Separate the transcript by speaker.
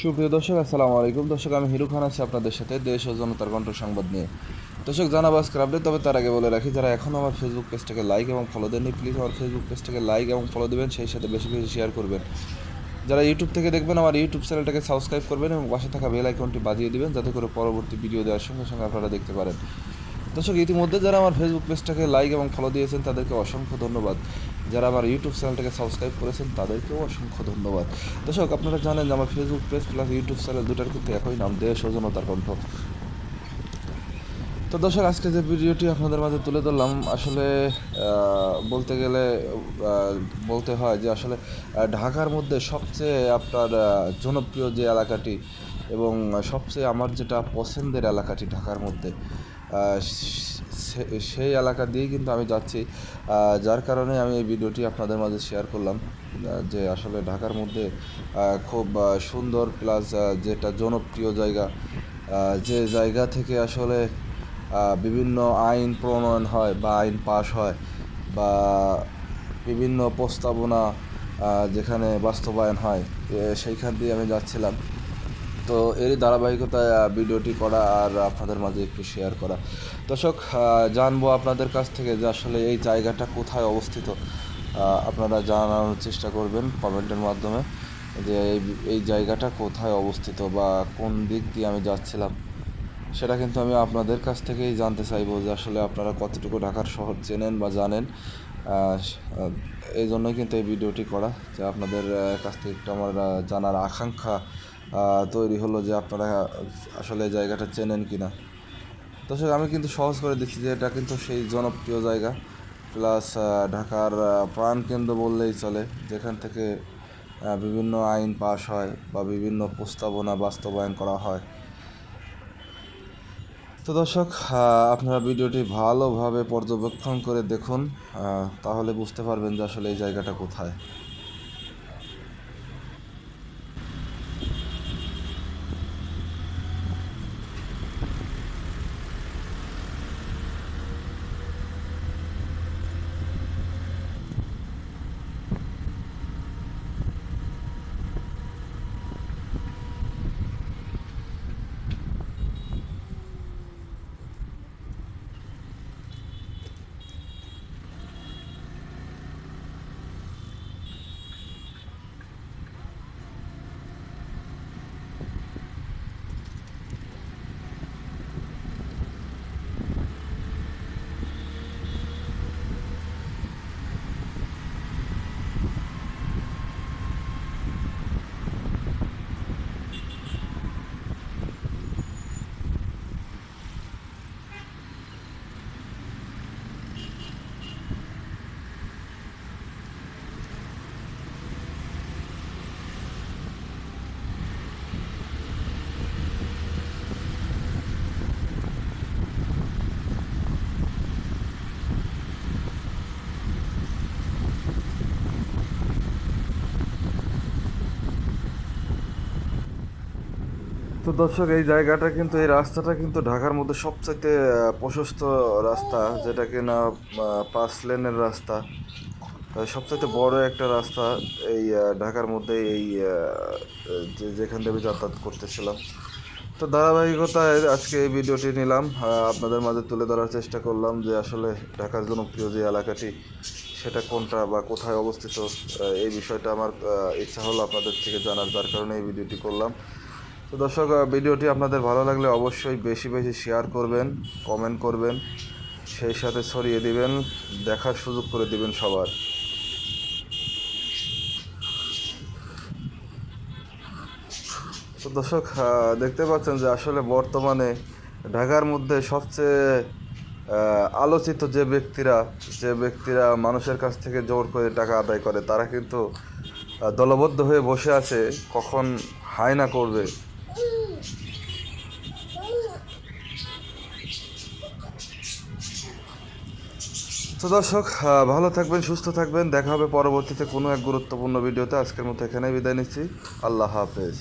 Speaker 1: সুপ্রিয় দর্শক, আসসালামু আলাইকুম। দর্শক, আমি হিরু খান আছি আপনাদের সাথে দেশ ও জনতার কণ্ঠ সংবাদ নিয়ে। দর্শক, জানাব আজকের আপডেট তবে তার আগে বলে রাখি, যারা এখনও আমার ফেসবুক পেজটাকে লাইক এবং ফলো দেননি প্লিজ আমার ফেসবুক পেজটাকে লাইক এবং ফলো দেবেন, সেই সাথে বেশি বেশি শেয়ার করবেন। যারা ইউটিউব থেকে দেখবেন, আমার ইউটিউব চ্যানেলটাকে সাবস্ক্রাইব করবেন এবং পাশে থাকা বেল আইকনটি বাজিয়ে দিবেন, যাতে করে পরবর্তী ভিডিও দেওয়ার সঙ্গে সঙ্গে আপনারা দেখতে পারেন। দর্শক, ইতিমধ্যে যারা আমার ফেসবুক পেজটাকে লাইক এবং ফলো দিয়েছেন, তাদেরকে অসংখ্য ধন্যবাদ। যারা আমার ইউটিউব চ্যানেলটাকে সাবস্ক্রাইব করেছেন, তাদেরকেও অসংখ্য ধন্যবাদ। দর্শক, আপনারা জানেন যে আমার Facebook page plus YouTube channel দুটার কিন্তু একই নাম, দেশ ও জনতার কণ্ঠ। তো দর্শক, আজকে যে ভিডিওটি আপনাদের মাঝে তুলে ধরলাম, আসলে বলতে গেলে বলতে হয় যে আসলে ঢাকার মধ্যে সবচেয়ে আপনার জনপ্রিয় যে এলাকাটি এবং সবচেয়ে আমার যেটা পছন্দের এলাকাটি ঢাকার মধ্যে সেই এলাকা দিয়েই কিন্তু আমি যাচ্ছি। যার কারণে আমি এই ভিডিওটি আপনাদের মাঝে শেয়ার করলাম যে আসলে ঢাকার মধ্যে খুব সুন্দর প্লাস যেটা জনপ্রিয় জায়গা যে জায়গা থেকে আসলে বিভিন্ন আইন প্রণয়ন হয় বা আইন পাশ হয় বা বিভিন্ন প্রস্তাবনা যেখানে বাস্তবায়ন হয় সেইখান দিয়ে আমি যাচ্ছিলাম। তো এরই ধারাবাহিকতায় ভিডিওটি করা আর আপনাদের মাঝে একটু শেয়ার করা। দর্শক জানব আপনাদের কাছ থেকে যে আসলে এই জায়গাটা কোথায় অবস্থিত। আপনারা জানানোর চেষ্টা করবেন কমেন্টের মাধ্যমে যে এই জায়গাটা কোথায় অবস্থিত বা কোন দিক দিয়ে আমি যাচ্ছিলাম। সেটা কিন্তু আমি আপনাদের কাছ থেকেই জানতে চাইব যে আসলে আপনারা কতটুকু ঢাকার শহর চেনেন বা জানেন। এই জন্যই কিন্তু এই ভিডিওটি করা, যে আপনাদের কাছ থেকে একটু আমার জানার আকাঙ্ক্ষা তৈরি হলো যে আপনারা আসলে জায়গাটা চেনেন কি না দর্শক আমি কিন্তু সহজ করে দিচ্ছি যে এটা কিন্তু সেই জনপ্রিয় জায়গা। প্লাস ঢাকার প্রাণকেন্দ্র বললেই চলে, যেখান থেকে বিভিন্ন আইন পাশ হয় বা বিভিন্ন প্রস্তাবনা বাস্তবায়ন করা হয়। তো দর্শক আপনারা ভিডিওটি ভালোভাবে পর্যবেক্ষণ করে দেখুন তাহলে বুঝতে পারবেন যে আসলে এই জায়গাটা কোথায়। তো দর্শক, এই জায়গাটা কিন্তু, এই রাস্তাটা কিন্তু ঢাকার মধ্যে সবচাইতে প্রশস্ত রাস্তা, যেটা কিনা পাঁচ লেনের রাস্তা। সবচাইতে বড় একটা রাস্তা এই ঢাকার মধ্যে এই যেখান থেকে যাতায়াত করতেছিলাম। তো ধারাবাহিকতায় আজকে এই ভিডিওটি নিলাম। আপনাদের মাঝে তুলে ধরার চেষ্টা করলাম যে, আসলে ঢাকার জনপ্রিয় যে এলাকাটি, সেটা কোনটা বা কোথায় অবস্থিত এই বিষয়টা আমার ইচ্ছা হলো আপনাদের থেকে জানার, যার কারণে এই ভিডিওটি করলাম। তো দর্শক ভিডিওটি আপনাদের ভালো লাগলে অবশ্যই বেশি বেশি শেয়ার করবেন কমেন্ট করবেন, সেই সাথে ছড়িয়ে দিবেন, দেখার সুযোগ করে দিবেন সবার। তো দর্শক দেখতে পাচ্ছেন যে আসলে বর্তমানে ঢাকার মধ্যে সবচেয়ে আলোচিত যে ব্যক্তিরা যে ব্যক্তিরা মানুষের কাছ থেকে জোর করে টাকা আদায় করে, তারা কিন্তু দলবদ্ধ হয়ে বসে আছে, কখন হায়না করবে তো দর্শক ভালো থাকবেন, সুস্থ থাকবেন। দেখা হবে পরবর্তীতে কোনো এক গুরুত্বপূর্ণ ভিডিওতে। আজকের মতো এখানেই বিদায় নিচ্ছি। আল্লাহ হাফেজ।